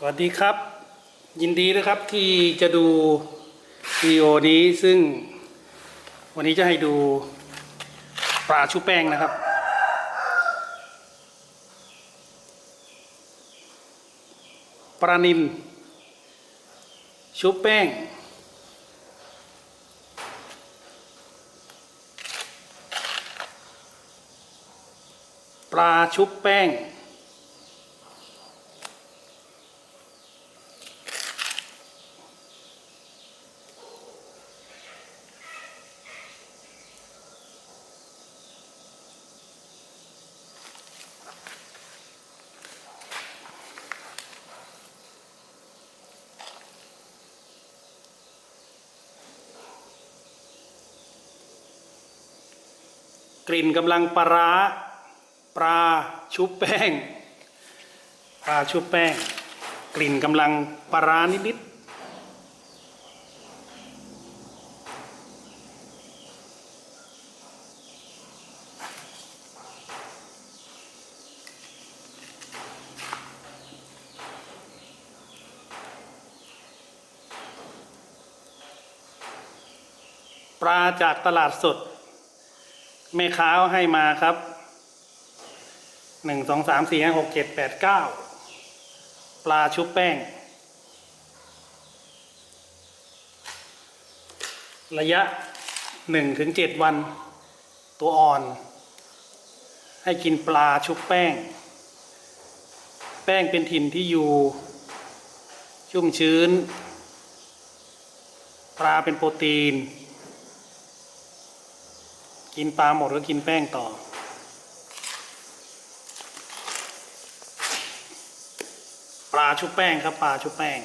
สวัสดีครับ ยินดีนะครับที่จะดูวิดีโอนี้ซึ่งวันนี้จะให้ดูปลาชุบแป้งนะครับ ปลานินชุบแป้ง ปลาชุบแป้ง กลิ่นกำลังปลาร้าปลาชุบแป้งปลาชุบแป้ง กลิ่นกำลังปลาร้านิดๆปลาจากตลาดสด แม่ค้าให้มาครับหนึ่งสองสามสี่ห้าหกเจ็ดแปดเก้าปลาชุบแป้ง ระยะหนึ่งถึงเจ็ดวัน ตัวอ่อน ให้กินปลาชุบแป้ง แป้งเป็นถิ่นที่อยู่ ชุ่มชื้น ปลาเป็นโปรตีน กินปลาหมดก็กินแป้งต่อ ปลาชุบแป้งครับปลาชุบแป้ง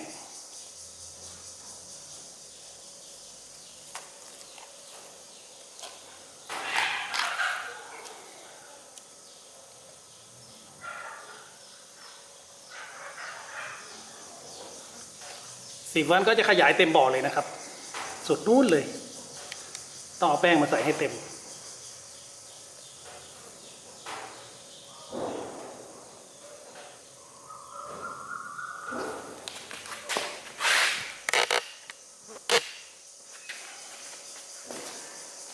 สิบวันก็จะขยายเต็มบ่อเลยนะครับ สุดนู้นเลย ต้องเอาแป้งมาใส่ให้เต็ม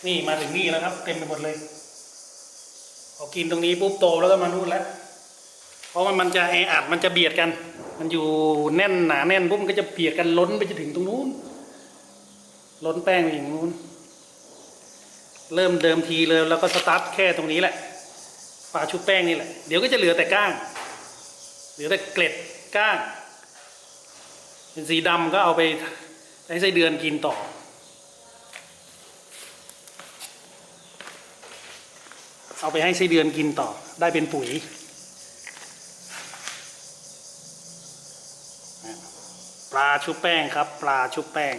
นี่มาถึงนี่แล้วครับ เต็มไปหมดเลยพอกินตรงนี้ปุ๊บโตแล้วก็มานู่นแล้ว เพราะว่ามันจะแออัดมันจะเบียดกัน มันอยู่แน่นหนาแน่นปุ๊บมันก็จะเบียดกันล้นไปจะถึงตรงนู้น ล้นแป้งไปอย่างนู้น เริ่มเดิมทีเลยแล้วก็สตาร์ทแค่ตรงนี้แหละปลาชุบแป้งนี่แหละ เดี๋ยวก็จะเหลือแต่ก้าง เหลือแต่เกล็ดก้าง เป็นสีดำก็เอาไปให้ไส้เดือนกินต่อ เอาไปให้ไส้เดือนกินต่อได้เป็นปุ๋ยปลาชุบแป้งครับ ปลาชุบแป้ง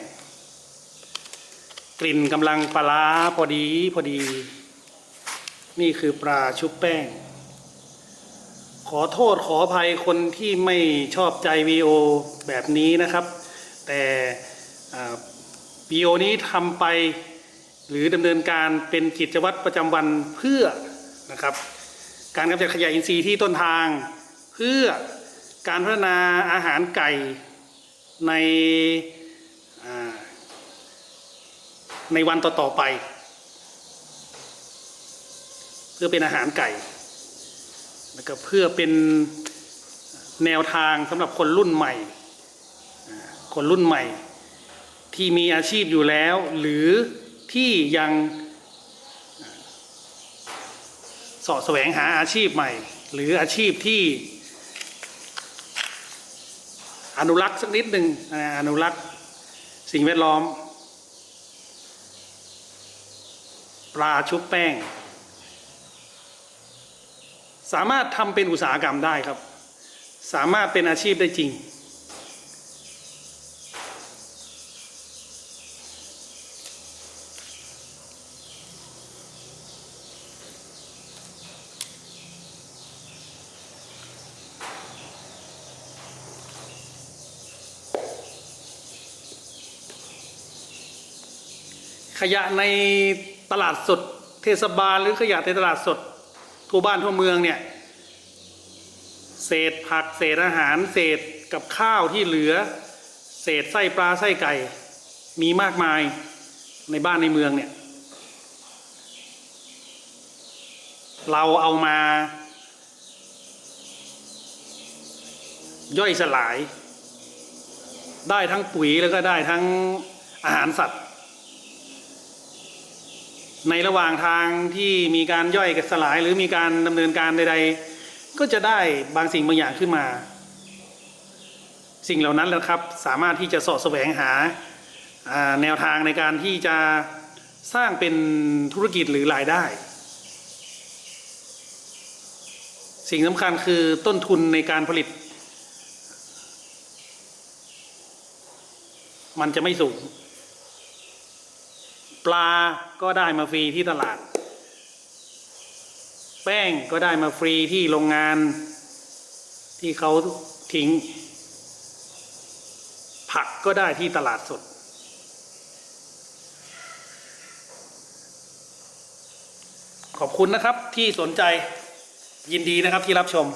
กลิ่นกำลังปลาร้าพอดีพอดี นี่คือปลาชุบแป้ง ขอโทษขออภัยคนที่ไม่ชอบใจวีโอแบบนี้นะครับ แต่วีโอนี้ทำไปหรือดำเนินการเป็นกิจวัตรประจำวันเพื่อ นะครับ การกำจัดขยะอินทรีย์ที่ต้นทาง เพื่อการพัฒนาอาหารไก่ในในวันต่อๆไป เพื่อเป็นอาหารไก่แล้วก็เพื่อเป็นแนวทางสำหรับคนรุ่นใหม่ คนรุ่นใหม่ ที่มีอาชีพอยู่แล้ว หรือที่ยังเสาะแสวงหาอาชีพใหม่ หรืออาชีพที่ อนุรักษ์สักนิดหนึ่งอ่าอนุรักษ์สิ่งแวดล้อม ปลาชุบแป้ง สามารถทำเป็นอุตสาหกรรมได้ครับ สามารถเป็นอาชีพได้จริง ขยะในตลาดสด เทศบาลหรือขยะในตลาดสดทั่วบ้านทั่วเมืองเนี่ยเศษผักเศษอาหาร เศษกับข้าวที่เหลือ เศษไส้ปลาไส้ไก่มีมากมายในบ้านในเมืองเนี่ย เราเอามา ย่อยสลาย ได้ทั้งปุ๋ยแล้วก็ได้ทั้งอาหารสัตว์ ในระหว่างทางที่มีการย่อยสลายหรือมีการดำเนินการใด ๆ ก็จะได้บางสิ่งบางอย่างขึ้นมา สิ่งเหล่านั้นแหละครับ สามารถที่จะสาะแสวงหาแนวทางในการที่จะสร้างเป็นธุรกิจหรือรายได้ สิ่งสำคัญคือต้นทุนในการผลิต มันจะไม่สูง ลาก็ได้มาฟรีที่ตลาด แป้งก็ได้มาฟรีที่โรงงานที่เขาทิ้ง ผักก็ได้ที่ตลาดสด ขอบคุณนะครับที่สนใจยินดีนะครับที่รับชม